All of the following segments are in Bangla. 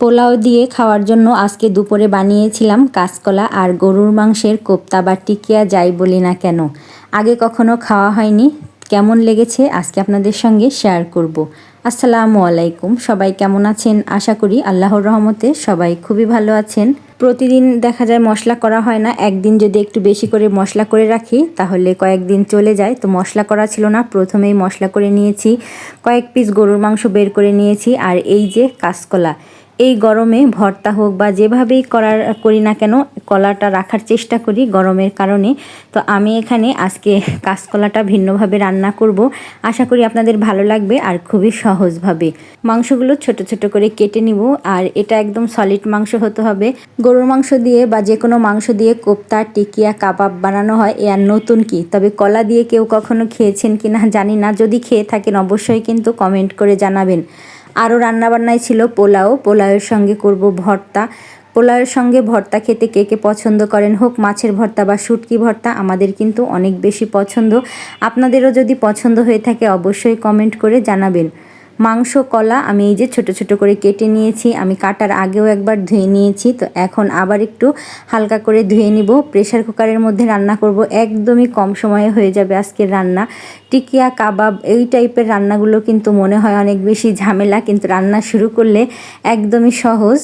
পোলাও দিয়ে খাওয়ার জন্য আজকে দুপুরে বানিয়েছিলাম কাঁচকলা আর গরুর মাংসের কোপ্তা বা টিকিয়া যাই বলি না কেন। আগে কখনো খাওয়া হয়নি। কেমন লেগেছে আজকে আপনাদের সঙ্গে শেয়ার করব। আসসালামু আলাইকুম। সবাই কেমন আছেন? আশা করি আল্লাহর রহমতে সবাই খুবই ভালো আছেন। প্রতিদিন দেখা যায় মশলা করা হয় না। একদিন যদি একটু বেশি করে মশলা করে রাখি, তাহলে কয়েকদিন চলে যায়। তো মশলা করা ছিল না। প্রথমেই মশলা করে নিয়েছি। কয়েক পিস গরুর মাংস বের করে নিয়েছি। আর এই যে কাঁচকলা এই গরমে ভর্তা হোক বা যেভাবেই করার করি না কেন, কলাটা রাখার চেষ্টা করি গরমের কারণে। তো আমি এখানে আজকে কাঁচকলাটা ভিন্নভাবে রান্না করব। আশা করি আপনাদের ভালো লাগবে আর খুবই সহজভাবে। মাংসগুলো ছোট ছোট করে কেটে নিব আর এটা একদম সলিড মাংস হতে হবে। গরুর মাংস দিয়ে বা যে কোনো মাংস দিয়ে কোপ্তা, টিকিয়া, কাবাব বানানো হয়, এ আর নতুন কি? তবে কলা দিয়ে কেউ কখনো খেয়েছেন কি না জানি না। যদি খেয়ে থাকেন অবশ্যই কিন্তু কমেন্ট করে জানাবেন। আরও রান্নাবান্নায় ছিল পোলাও। পোলাওয়ের সঙ্গে করব ভর্তা। পোলাওয়ের সঙ্গে ভর্তা খেতে কে কে পছন্দ করেন? হোক মাছের ভর্তা বা শুটকি ভর্তা, আমাদের কিন্তু অনেক বেশি পছন্দ। আপনাদেরও যদি পছন্দ হয়ে থাকে, অবশ্যই কমেন্ট করে জানাবেন। মাংস, কলা আমি এই যে ছোট ছোট করে কেটে নিয়েছি। আমি কাটার আগেও একবার ধুয়ে নিয়েছি। তো এখন আবার একটু হালকা করে ধুয়ে নিব। প্রেশার কুকারের মধ্যে রান্না করব। একদমই কম সময়ে হয়ে যাবে আজকের রান্না। টিকিয়া, কাবাব এই টাইপের রান্নাগুলো কিন্তু মনে হয় অনেক বেশি ঝামেলা, কিন্তু রান্না শুরু করলে একদমই সহজ।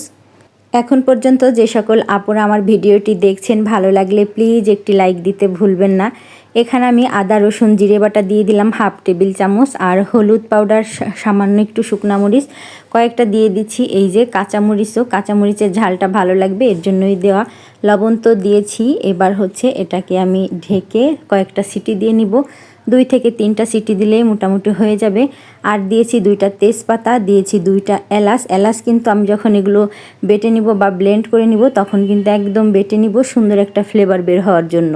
এখন পর্যন্ত যে সকল আপুরা আমার ভিডিওটি দেখছেন, ভালো লাগলে প্লিজ একটি লাইক দিতে ভুলবেন না। এখানে আমি আদা, রসুন, জিরে বাটা দিয়ে দিলাম হাফ টেবিল চামচ আর হলুদ পাউডার সামান্য একটু শুকনা মরিচ। কয়েকটা দিয়ে দিচ্ছি এই যে কাঁচামরিচও কাঁচামরিচের ঝালটা ভালো লাগবে, এর জন্যই দেওয়া। লবণ তো দিয়েছি, এবার হচ্ছে এটাকে আমি ঢেকে কয়েকটা সিটি দিয়ে নিব। দুই থেকে তিনটা সিটি দিলেই মোটামুটি হয়ে যাবে। আর দিয়েছি দুইটা তেজপাতা, দিয়েছি দুইটা এলাচ। এলাচ কিন্তু আমি যখন এগুলো বেটে নিব বা ব্লেন্ড করে নিব, তখন কিন্তু একদম বেটে নিব সুন্দর একটা ফ্লেভার বের হওয়ার জন্য।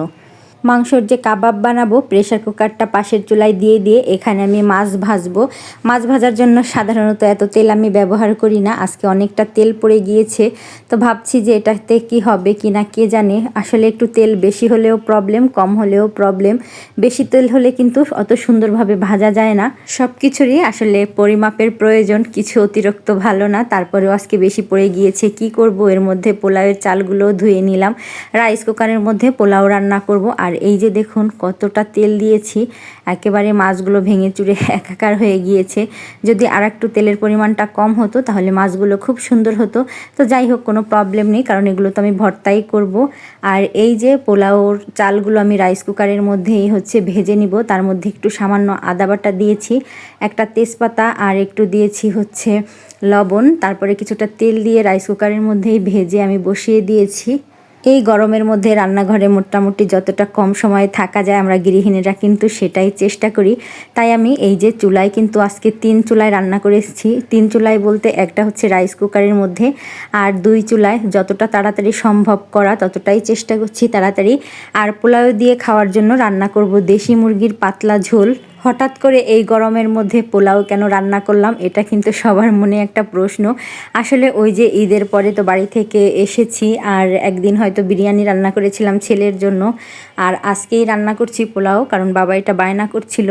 মাংসর যে কাবাব বানাবো প্রেশার কুকারটা পাশের চুলায় দিয়ে দিয়ে এখানে আমি মাছ ভাজবো। মাছ ভাজার জন্য সাধারণত এত তেল আমি ব্যবহার করি না, আজকে অনেকটা তেল পড়ে গিয়েছে। তো ভাবছি যে এটাতে কি হবে কি না, কে জানে? আসলে একটু তেল বেশি হলেও প্রবলেম কম হলেও প্রবলেম বেশি তেল হলে কিন্তু অত সুন্দরভাবে ভাজা যায় না। সব কিছুরই আসলে পরিমাপের প্রয়োজন, কিছু অতিরিক্ত ভালো না। তারপরেও আজকে বেশি পড়ে গিয়েছে, কি করব? এর মধ্যে পোলাওয়ের চালগুলো ধুয়ে নিলাম। রাইস কুকারের মধ্যে পোলাও রান্না করব। আর আর এই যে দেখুন কতটা তেল দিয়েছি, একেবারে মাছগুলো ভেঙে চুরে একাকার হয়ে গিয়েছে। যদি আর একটু তেলের পরিমাণটা কম হতো, তাহলে মাছগুলো খুব সুন্দর হতো। তো যাই হোক, কোনো প্রবলেম নেই, কারণ এগুলো তো আমি ভর্তাই করব। আর এই যে পোলাওর চালগুলো আমি রাইস কুকারের মধ্যেই হচ্ছে ভেজে নিব। তার মধ্যে একটু সামান্য আদা বাটা দিয়েছি, একটা তেজপাতা আর একটু দিয়েছি হচ্ছে লবণ। তারপরে কিছুটা তেল দিয়ে রাইস কুকারের মধ্যেই ভেজে আমি বসিয়ে দিয়েছি। এই গরমের মধ্যে রান্নাঘরে মোটামুটি যতটা কম সময়ে থাকা যায় আমরা গৃহিণীরা কিন্তু সেটাই চেষ্টা করি। তাই আমি এই যে চুলায় কিন্তু আজকে তিন চুলায় রান্না করেছি তিন চুলায় বলতে একটা হচ্ছে রাইস কুকারের মধ্যে আর দুই চুলায় যতটা তাড়াতাড়ি সম্ভব করা ততটাই চেষ্টা করছি তাড়াতাড়ি। আর পোলাও দিয়ে খাওয়ার জন্য রান্না করব দেশি মুরগির পাতলা ঝোল। হঠাৎ করে এই গরমের মধ্যে পোলাও কেন রান্না করলাম, এটা কিন্তু সবার মনে একটা প্রশ্ন। আসলে ওই যে ঈদের পরে তো বাড়ি থেকে এসেছি, আর একদিন হয়তো বিরিয়ানি রান্না করেছিলাম ছেলের জন্য। আর আজকেই রান্না করছি পোলাও, কারণ বাবা এটা বায়না করছিল।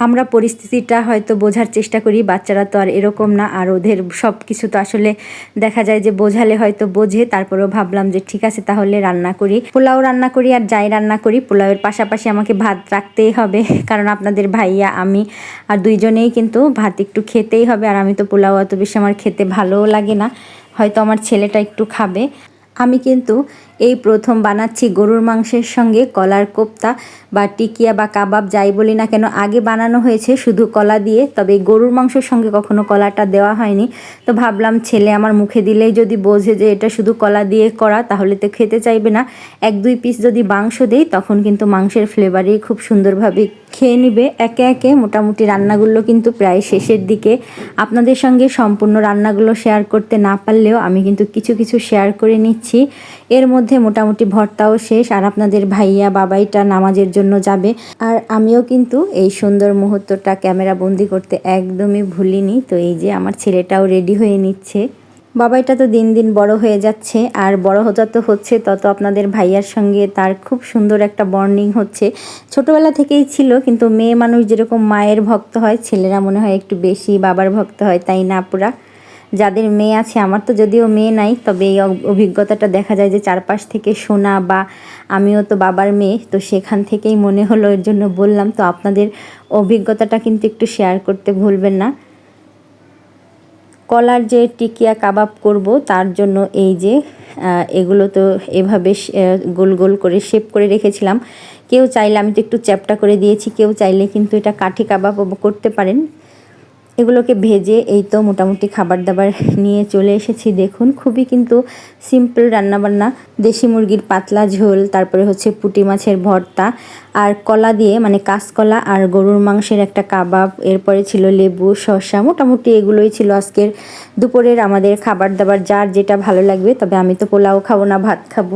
আমরা পরিস্থিতিটা হয়তো বোঝার চেষ্টা করি, বাচ্চারা তো আর এরকম না, আর ওদের সব কিছু তো আসলে দেখা যায় যে বোঝালে হয়তো বোঝে, তারপরেও ভাবলাম যে ঠিক আছে তাহলে রান্না করি। পোলাও রান্না করি আর যাই রান্না করি, পোলাওয়ের পাশাপাশি আমাকে ভাত রাখতেই হবে, কারণ আপনাদের ভাইয়া, আমি আর দুইজনেই কিন্তু ভাত একটু খেতেই হবে, আর আমি তো পোলাও অত বেশি আমার খেতে ভালোও লাগে না, হয়তো আমার ছেলেটা একটু খাবে। আমি কিন্তু এই প্রথম বানাচ্ছি গরুর মাংসের সঙ্গে কলার কোপ্তা বা টিকিয়া বা কাবাব, যাই বলি না কেন। আগে বানানো হয়েছে শুধু কলা দিয়ে, তবে গরুর মাংসের সঙ্গে কখনো কলাটা দেওয়া হয়নি। তো ভাবলাম ছেলে আমার মুখে দিলেই যদি বোঝে যে এটা শুধু কলা দিয়ে করা, তাহলে তো খেতে চাইবে না। এক দুই পিস যদি মাংস দেই, তখন কিন্তু মাংসের ফ্লেভারেই খুব সুন্দরভাবে খেয়ে নিবে। একে একে মোটামুটি রান্নাগুলো কিন্তু প্রায় শেষের দিকে। আপনাদের সঙ্গে সম্পূর্ণ রান্নাগুলো শেয়ার করতে না পারলেও আমি কিন্তু কিছু কিছু শেয়ার করে নিচ্ছি। এর মধ্যে মোটামুটি ভর্তাও শেষ, আর আপনাদের ভাইয়া বাবাইটা নামাজের জন্য যাবে। আর আমিও কিন্তু এই সুন্দর মুহূর্তটা ক্যামেরা বন্দি করতে একদমই ভুলিনি। তো এই যে আমার ছেলেটাও রেডি হয়ে নিচ্ছে। বাবাইটা তো দিন দিন বড় হয়ে যাচ্ছে, আর বড় হতে তো হচ্ছে, তত আপনাদের ভাইয়ার সঙ্গে তার খুব সুন্দর একটা বর্নিং হচ্ছে। ছোটবেলা থেকেই ছিল, কিন্তু মেয়ে মানুষ যেরকম মায়ের ভক্ত হয়, ছেলেরা মনে হয় একটু বেশি বাবার ভক্ত হয়, তাই না পুরা যাদের মেয়ে আছে, আমার তো যদিও মেয়ে নাই, তবে এই অভিজ্ঞতাটা দেখা যায় যে চারপাশ থেকে শোনা বা আমিও তো বাবার মেয়ে, তো সেখান থেকেই মনে হলো এর জন্য বললাম। তো আপনাদের অভিজ্ঞতাটা কিন্তু একটু শেয়ার করতে ভুলবেন না। কলার যে টিকিয়া কাবাব করব, তার জন্য এই যে এগুলো তো এভাবে গোল গোল করে শেপ করে রেখেছিলাম। কেউ চাইলে, আমি তো একটু চ্যাপটা করে দিয়েছি, কেউ চাইলে কিন্তু এটা কাঠি কাবাব করতে পারেন। এগুলোকে ভেজে এই তো মোটামুটি খাবার দাবার নিয়ে চলে এসেছি। দেখুন, খুবই কিন্তু সিম্পল রান্নাবান্না। দেশি মুরগির পাতলা ঝোল, তারপরে হচ্ছে পুঁটি মাছের ভর্তা, আর কলা দিয়ে মানে কাঁচকলা আর গরুর মাংসের একটা কাবাব, এরপরে ছিল লেবু, শসা, মোটামুটি এগুলোই ছিল আজকের দুপুরের আমাদের খাবার দাবার যার যেটা ভালো লাগবে, তবে আমি তো পোলাও খাব না, ভাত খাব।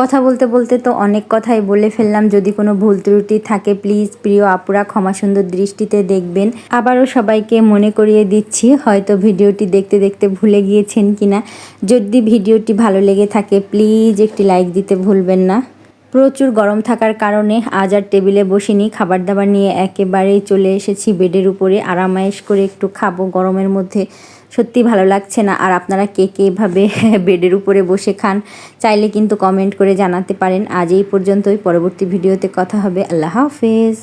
কথা বলতে বলতে তো অনেক কথাই বলে ফেললাম। যদি কোনো ভুল ত্রুটি থাকে প্লিজ প্রিয় আপুরা ক্ষমা সুন্দর দৃষ্টিতে দেখবেন। আবারও সবাইকে মনে করিয়ে দিচ্ছি, হয়তো ভিডিওটি দেখতে দেখতে ভুলে গিয়েছেন কিনা। যদি ভিডিওটি ভালো লেগে থাকে প্লিজ একটি লাইক দিতে ভুলবেন না। প্রচুর গরম থাকার কারণে আজ আর টেবিলে বসিনি। খাবার দাবার নিয়ে একেবারেই চলে এসেছি বেডের উপরে। আরামায়েশ করে একটু খাব। গরমের মধ্যে সত্যি ভালো লাগছে না। আর আপনারা কে কে এভাবে বেডের উপরে বসে খান, চাইলে কিন্তু কমেন্ট করে জানাতে পারেন। আজ এই পর্যন্তই। পরবর্তী ভিডিওতে কথা হবে। আল্লাহ হাফেজ।